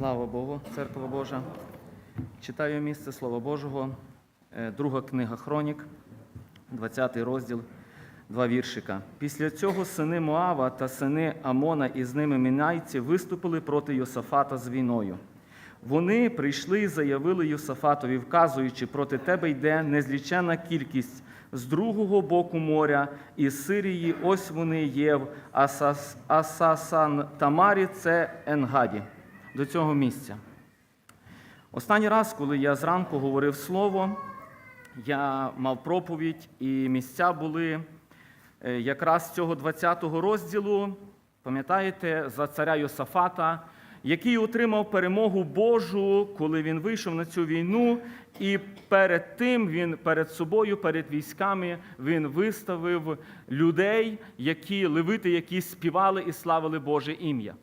Слава Богу, церква Божа. Читаю місце Слова Божого, е, друга книга Хронік, 20 розділ, два віршика. Після цього сини Моава та сини Амона і з ними мінайці виступили проти Йосафата з війною. Вони прийшли і заявили Йосафатові, вказуючи, проти тебе йде незлічена кількість з другого боку моря, із Сирії, ось вони є в Асас, Асасан Тамарі, це Енгаді, до цього місця. Останній раз, коли я зранку говорив слово, я мав проповідь, і місця були е, якраз цього 20-го розділу, пам'ятаєте, за царя Йосафата, який отримав перемогу Божу, коли він вийшов на цю війну, і перед тим він перед собою, перед військами, він виставив людей, які левити, які співали і славили Боже ім'я.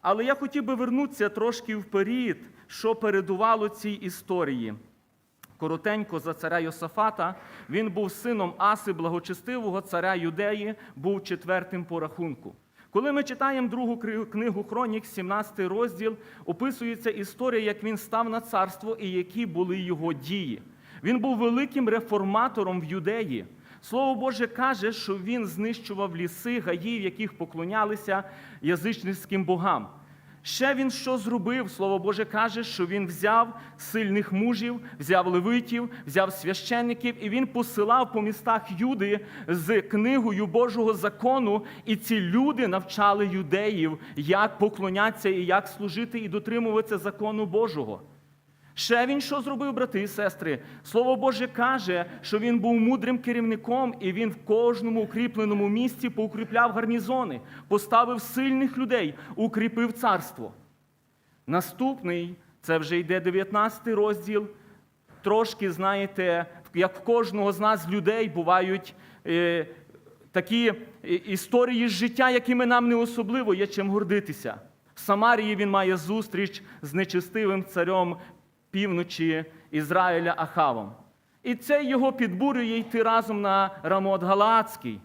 Але я хотів би вернутися трошки вперед, що передувало цій історії. Коротенько за царя Йосафата, він був сином Аси, благочестивого царя Юдеї, був четвертим по рахунку. Коли ми читаємо другу книгу Хронік, 17 розділ, описується історія, як він став на царство і які були його дії. Він був великим реформатором в Юдеї. Слово Боже каже, що він знищував ліси, гаї, в яких поклонялися язичницьким богам. Ще він що зробив? Слово Боже каже, що він взяв сильних мужів, взяв левитів, взяв священників, і він посилав по містах Юди з книгою Божого закону, і ці люди навчали юдеїв, як поклонятися і як служити і дотримуватися закону Божого. Ще він що зробив, брати і сестри? Слово Боже каже, що він був мудрим керівником, і він в кожному укріпленому місці поукріпляв гарнізони, поставив сильних людей, укріпив царство. Наступний, це вже йде 19 розділ. Трошки, знаєте, як в кожного з нас людей бувають е, такі е, історії з життя, якими нам не особливо є чим гордитися. В Самарії він має зустріч з нечестивим царем півночі Ізраїля Ахавом. І це його підбурює йти разом на Рамот Галаацький.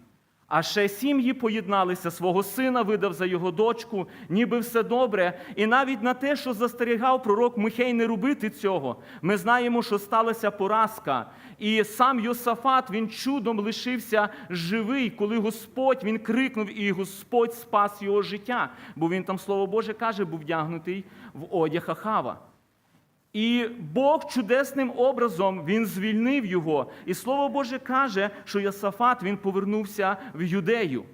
А ще сім'ї поєдналися, свого сина видав за його дочку, ніби все добре. І навіть на те, що застерігав пророк Михей не робити цього, ми знаємо, що сталася поразка. І сам Йосафат він чудом лишився живий, коли Господь він крикнув, і Господь спас його життя. Бо він там, слово Боже, каже, був вдягнутий в одяг Ахава. І Бог чудесним образом він звільнив його. І слово Боже каже, що Йосафат він повернувся в юдею.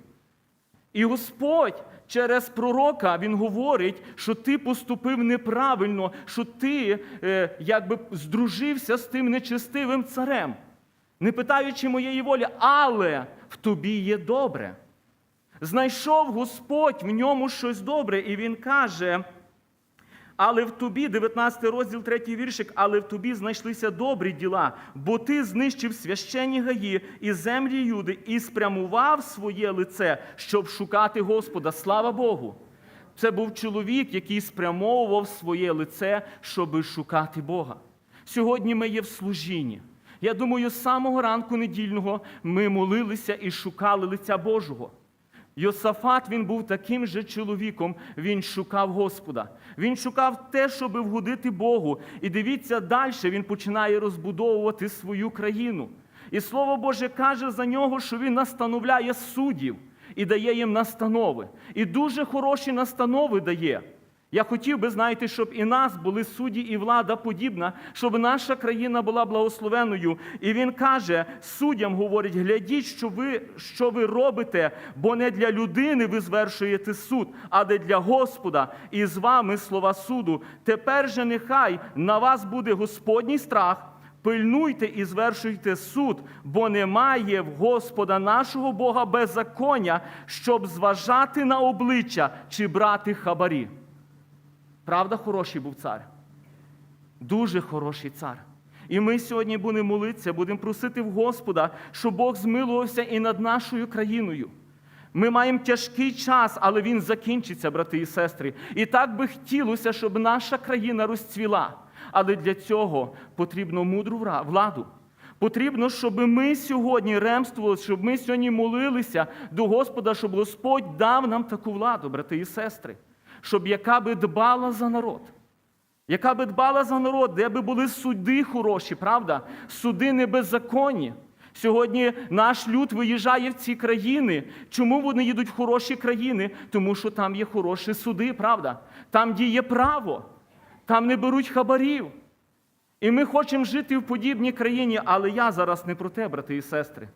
І Господь через пророка він говорить, що ти поступив неправильно, що ти е, якби здружився з тим нечестивим царем, не питаючи моєї волі, але в тобі є добре. Знайшов Господь в ньому щось добре, і він каже. Але в тобі, 19 розділ, 3 віршик, але в тобі знайшлися добрі діла, бо ти знищив священні гаї і землі Юди і спрямував своє лице, щоб шукати Господа. Слава Богу! Це був чоловік, який спрямовував своє лице, щоб шукати Бога. Сьогодні ми є в служінні. Я думаю, з самого ранку недільного ми молилися і шукали лиця Божого. Йосафат він був таким же чоловіком, він шукав Господа. Він шукав те, щоб вгодити Богу. І дивіться, далі він починає розбудовувати свою країну. І Слово Боже каже за нього, що він настановляє суддів і дає їм настанови. І дуже хороші настанови дає. Я хотів би, знаєте, щоб і нас були судді і влада подібна, щоб наша країна була благословеною. І він каже, суддям говорить, глядіть, що ви, що ви робите, бо не для людини ви звершуєте суд, а не для Господа. І з вами слова суду. Тепер же нехай на вас буде Господній страх. Пильнуйте і звершуйте суд, бо немає в Господа нашого Бога беззаконня, щоб зважати на обличчя чи брати хабарі. Правда, хороший був цар? Дуже хороший цар. І ми сьогодні будемо молитися, будемо просити в Господа, щоб Бог змилувався і над нашою країною. Ми маємо тяжкий час, але він закінчиться, брати і сестри. І так би хотілося, щоб наша країна розцвіла. Але для цього потрібно мудру владу. Потрібно, щоб ми сьогодні ремствували, щоб ми сьогодні молилися до Господа, щоб Господь дав нам таку владу, брати і сестри, щоб яка би дбала за народ. яка би дбала за народ, де би були суди хороші, правда? Суди не беззаконні. Сьогодні наш люд виїжджає в ці країни. Чому вони їдуть в хороші країни? Тому що там є хороші суди, правда? Там діє право, там не беруть хабарів. І ми хочемо жити в подібній країні, але я зараз не про те, брати і сестри.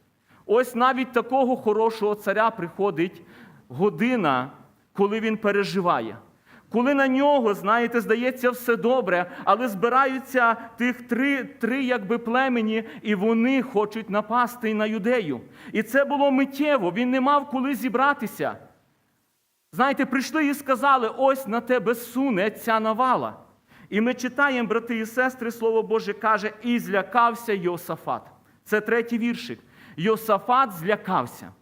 Ось навіть такого хорошого царя приходить година, коли він переживає. Коли на нього, знаєте, здається, все добре, але збираються тих три, три якби племені, і вони хочуть напасти на юдею. І це було миттєво, він не мав коли зібратися. Знаєте, прийшли і сказали: ось на тебе суне ця навала. І ми читаємо, брати і сестри, Слово Боже каже, і злякався Йосафат. Це третій віршик. Йосафат злякався.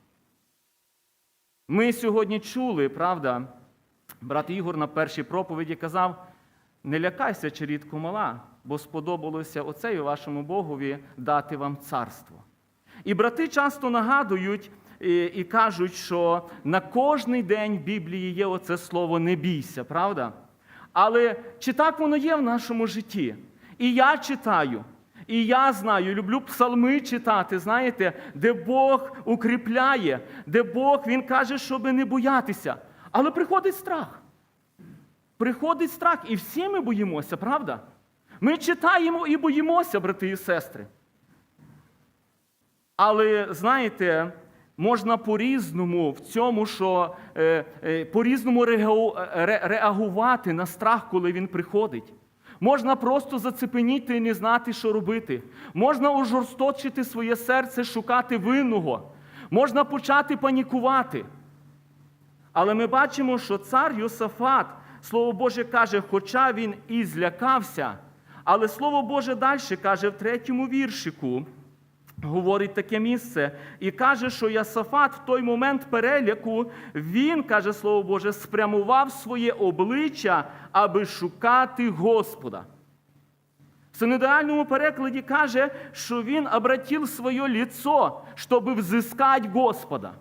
Ми сьогодні чули, правда, брат Ігор на першій проповіді казав: не лякайся, чарітку мала, бо сподобалося оцею вашому Богові дати вам царство. І брати часто нагадують і, і кажуть, що на кожний день в Біблії є оце слово не бійся, правда? Але чи так воно є в нашому житті? І я читаю, і я знаю, люблю псалми читати, знаєте, де Бог укріпляє, де Бог Він каже, щоб не боятися. Але приходить страх. Приходить страх, і всі ми боїмося, правда? Ми читаємо і боїмося, брати і сестри. Але знаєте, можна по-різному в цьому, що е, е, по-різному реагувати на страх, коли він приходить. Можна просто зацепеніти і не знати, що робити. Можна ожорсточити своє серце, шукати винного. Можна почати панікувати. Але ми бачимо, що цар Йосафат, Слово Боже каже, хоча він і злякався, але Слово Боже далі каже в третьому віршику, говорить таке місце, і каже, що Йосафат в той момент переляку, він, каже Слово Боже, спрямував своє обличчя, аби шукати Господа. В синодіальному перекладі каже, що він обратив своє лицо, щоб взискати Господа.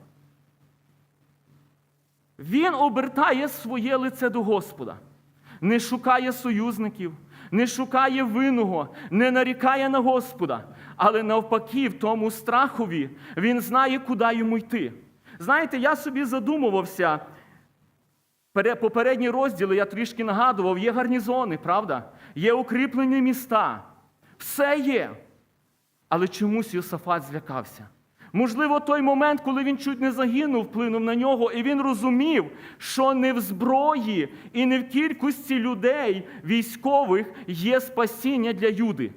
Він обертає своє лице до Господа, не шукає союзників, не шукає винного, не нарікає на Господа, але навпаки, в тому страхові він знає, куди йому йти. Знаєте, я собі задумувався. Попередні розділи я трішки нагадував, є гарнізони, правда? Є укріплені міста. Все є. Але чомусь Йосафат злякався. Можливо, той момент, коли він чуть не загинув, вплинув на нього, і він розумів, що не в зброї і не в кількості людей військових є спасіння для Юди.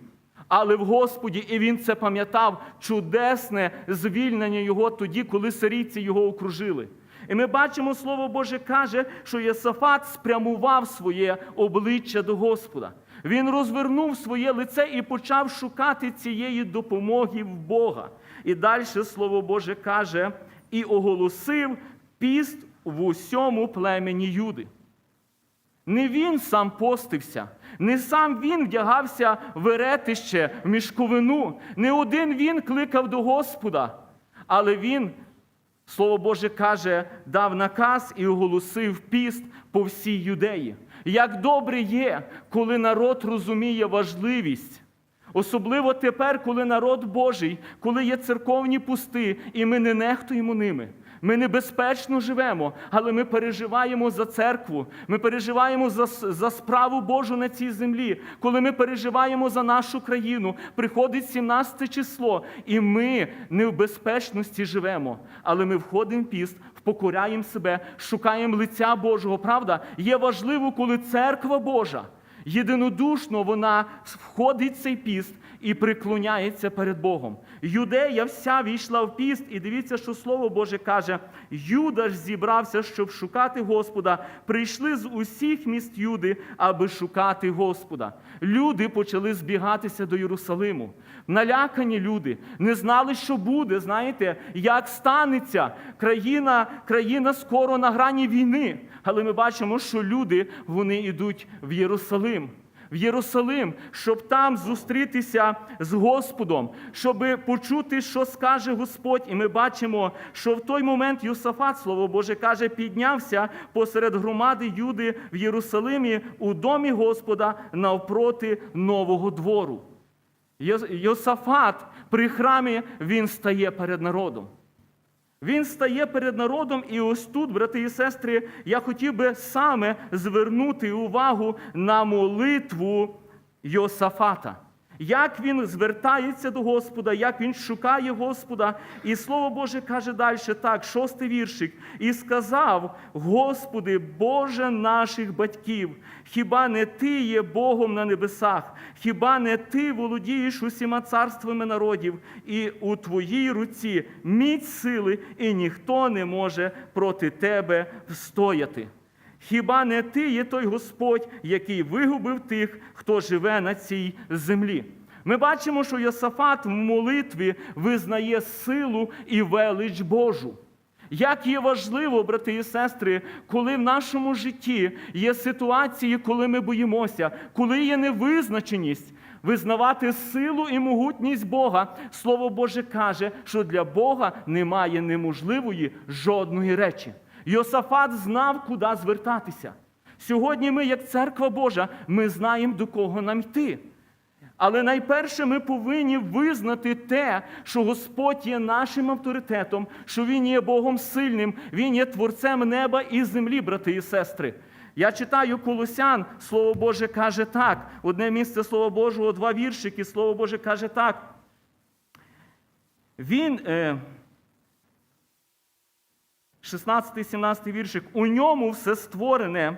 Але в Господі, і він це пам'ятав, чудесне звільнення його тоді, коли сирійці його окружили. І ми бачимо, Слово Боже каже, що Єсафат спрямував своє обличчя до Господа. Він розвернув своє лице і почав шукати цієї допомоги в Бога. І далі Слово Боже каже, і оголосив піст в усьому племені Юди. Не він сам постився, не сам він вдягався в еретище, в мішковину, не один він кликав до Господа, але він, Слово Боже каже, дав наказ і оголосив піст по всій юдеї. Як добре є, коли народ розуміє важливість. Особливо тепер, коли народ Божий, коли є церковні пусти, і ми не нехтуємо ними. Ми небезпечно живемо, але ми переживаємо за церкву, ми переживаємо за, за справу Божу на цій землі. Коли ми переживаємо за нашу країну, приходить 17 число, і ми не в безпечності живемо, але ми входимо в піст, впокоряємо себе, шукаємо лиця Божого. Правда? Є важливо, коли церква Божа. Єдинодушно вона входить в цей піст і приклоняється перед Богом. Юдея вся війшла в піст, і дивіться, що Слово Боже каже: Юда ж зібрався, щоб шукати Господа. Прийшли з усіх міст Юди, аби шукати Господа. Люди почали збігатися до Єрусалиму. Налякані люди не знали, що буде. Знаєте, як станеться країна, країна скоро на грані війни. Але ми бачимо, що люди вони йдуть в Єрусалим. В Єрусалим, щоб там зустрітися з Господом, щоб почути, що скаже Господь. І ми бачимо, що в той момент Йосафат, слово Боже, каже, піднявся посеред громади Юди в Єрусалимі у домі Господа навпроти нового двору. Йосафат при храмі він стає перед народом. Він стає перед народом, і ось тут, брати і сестри, я хотів би саме звернути увагу на молитву Йосафата. Як він звертається до Господа, як він шукає Господа. І Слово Боже каже далі так, шостий віршик. І сказав: Господи, Боже наших батьків, хіба не Ти є Богом на небесах, хіба не Ти володієш усіма царствами народів, і у Твоїй руці міць сили, і ніхто не може проти Тебе встояти. Хіба не ти є той Господь, який вигубив тих, хто живе на цій землі? Ми бачимо, що Йосафат в молитві визнає силу і велич Божу. Як є важливо, брати і сестри, коли в нашому житті є ситуації, коли ми боїмося, коли є невизначеність, визнавати силу і могутність Бога. Слово Боже каже, що для Бога немає неможливої жодної речі. Йосафат знав, куди звертатися. Сьогодні ми, як церква Божа, ми знаємо, до кого нам йти. Але найперше ми повинні визнати те, що Господь є нашим авторитетом, що Він є Богом сильним, Він є творцем неба і землі, брати і сестри. Я читаю Колосян, Слово Боже каже так. Одне місце Слова Божого, два віршики, Слово Боже каже так. Він. Е, 16-17 віршик. У ньому все створене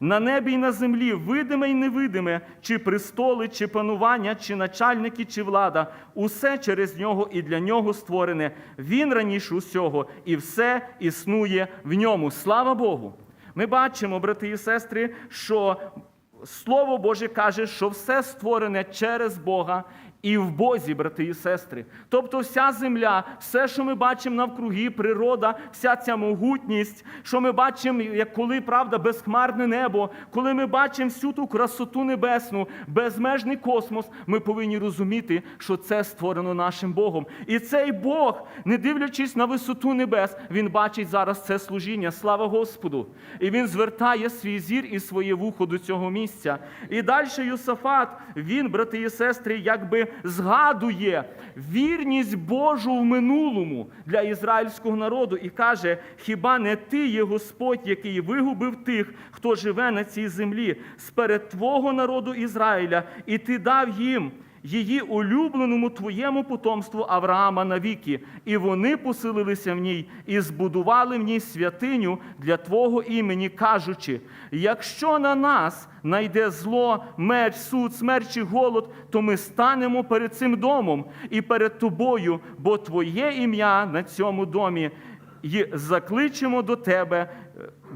на небі й на землі, видиме й невидиме, чи престоли, чи панування, чи начальники, чи влада. Усе через нього і для нього створене. Він раніше усього, і все існує в ньому. Слава Богу! Ми бачимо, брати і сестри, що Слово Боже каже, що все створене через Бога і в Бозі, брати і сестри. Тобто вся земля, все, що ми бачимо навкруги, природа, вся ця могутність, що ми бачимо, як коли правда, безхмарне небо, коли ми бачимо всю ту красоту небесну, безмежний космос, ми повинні розуміти, що це створено нашим Богом. І цей Бог, не дивлячись на висоту небес, він бачить зараз це служіння. Слава Господу! І він звертає свій зір і своє вухо до цього місця. І далі Юсафат, він, брати і сестри, якби згадує вірність Божу в минулому для ізраїльського народу і каже: хіба не ти є Господь, який вигубив тих, хто живе на цій землі, сперед твого народу Ізраїля, і ти дав їм. Її улюбленому твоєму потомству Авраама навіки, і вони поселилися в ній і збудували в ній святиню для Твого імені, кажучи: якщо на нас найде зло, меч, суд, смерть чи голод, то ми станемо перед цим домом і перед тобою, бо Твоє ім'я на цьому домі, і закличемо до тебе,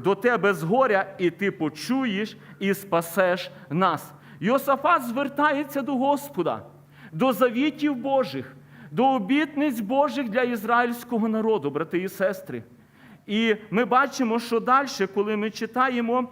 до тебе з горя, і ти почуєш і спасеш нас. Йосафат звертається до Господа, до завітів Божих, до обітниць Божих для ізраїльського народу, брати і сестри. І ми бачимо, що далі, коли ми читаємо,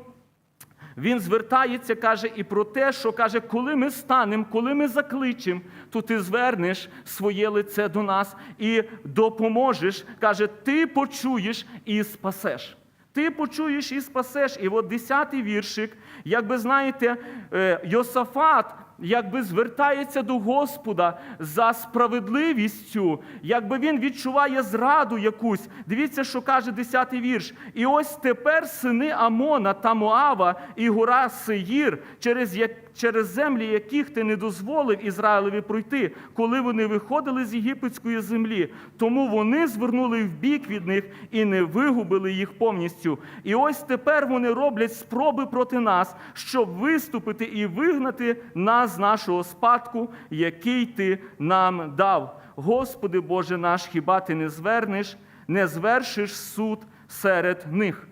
він звертається, каже, і про те, що каже, коли ми станемо, коли ми закличемо, то ти звернеш своє лице до нас і допоможеш. Каже, ти почуєш і спасеш. Ти почуєш і спасеш. І от десятий віршик, якби знаєте, е, Йосафат якби звертається до Господа за справедливістю, якби він відчуває зраду якусь. Дивіться, що каже 10-й вірш. І ось тепер сини Амона та Моава і гора Сеїр, через як через землі, яких ти не дозволив Ізраїлеві пройти, коли вони виходили з єгипетської землі. Тому вони звернули в бік від них і не вигубили їх повністю. І ось тепер вони роблять спроби проти нас, щоб виступити і вигнати нас з нашого спадку, який ти нам дав. Господи Боже наш, хіба ти не звернеш, не звершиш суд серед них?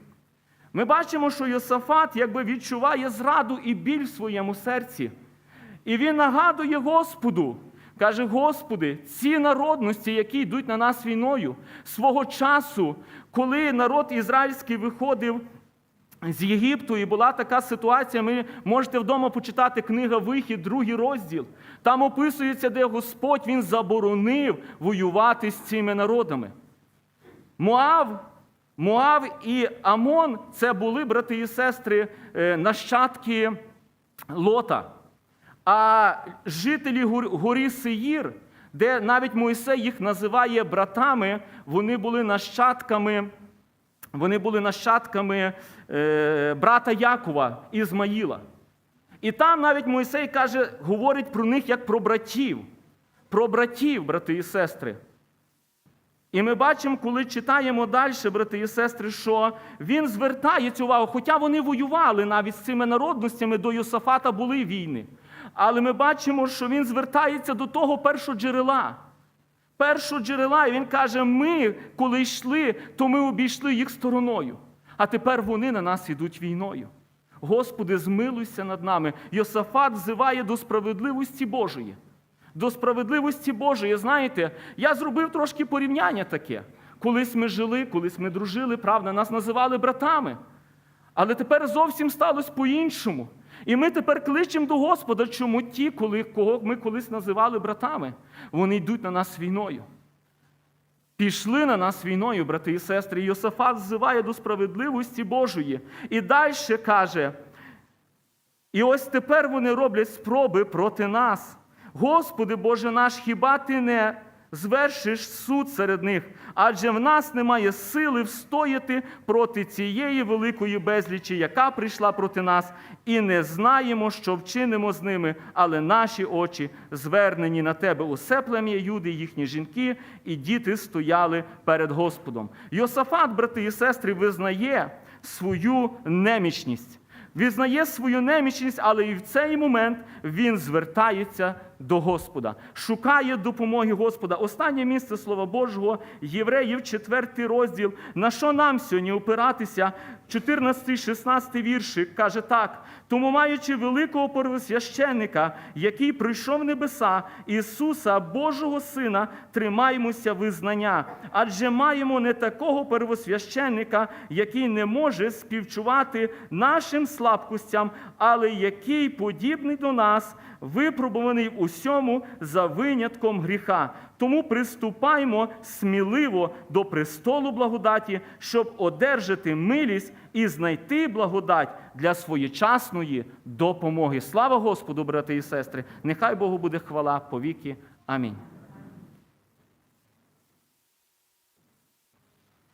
Ми бачимо, що Йосафат якби відчуває зраду і біль в своєму серці. І він нагадує Господу, каже: Господи, ці народності, які йдуть на нас війною, свого часу, коли народ ізраїльський виходив з Єгипту, і була така ситуація. Ми можете вдома почитати книга Вихід, другий розділ. Там описується, де Господь він заборонив воювати з цими народами. Моав, Моав і Амон це були брати і сестри, е, нащадки Лота. А жителі горі Сеїр, де навіть Мойсей їх називає братами, вони були нащадками, вони були нащадками е, брата Якова Ізмаїла. І там навіть Мойсей каже, говорить про них як про братів, про братів, брати і сестри. І ми бачимо, коли читаємо далі, брати і сестри, що він звертає цю увагу, хоча вони воювали навіть з цими народностями, до Йосафата були війни. Але ми бачимо, що він звертається до того першого джерела. Першого джерела, і він каже: ми, коли йшли, то ми обійшли їх стороною. А тепер вони на нас ідуть війною. Господи, змилуйся над нами. Йосафат взиває до справедливості Божої до справедливості Божої. Знаєте, я зробив трошки порівняння таке. Колись ми жили, колись ми дружили, правда, нас називали братами. Але тепер зовсім сталося по-іншому. І ми тепер кличемо до Господа, чому ті, коли, кого ми колись називали братами, вони йдуть на нас війною. Пішли на нас війною, брати і сестри. Йосафат взиває до справедливості Божої. І далі каже: і ось тепер вони роблять спроби проти нас. Господи Боже наш, хіба ти не звершиш суд серед них? Адже в нас немає сили встояти проти цієї великої безлічі, яка прийшла проти нас, і не знаємо, що вчинимо з ними, але наші очі звернені на тебе. Усе плем'я Юди, їхні жінки і діти стояли перед Господом. Йосафат, брати і сестри, визнає свою немічність. Візнає свою немічність, але і в цей момент він звертається до Господа, шукає допомоги Господа. Останнє місце Слова Божого, Євреїв, 4 розділ. На що нам сьогодні опиратися? 14-16 віршик каже так: тому, маючи великого первосвященника, який прийшов в небеса, Ісуса, Божого Сина, тримаємося визнання. Адже маємо не такого первосвященника, який не може співчувати нашим слабкостям, але який подібний до нас, випробуваний в усьому за винятком гріха. Тому приступаймо сміливо до престолу благодаті, щоб одержати милість і знайти благодать для своєчасної допомоги. Слава Господу, брати і сестри! Нехай Богу буде хвала повіки. Амінь.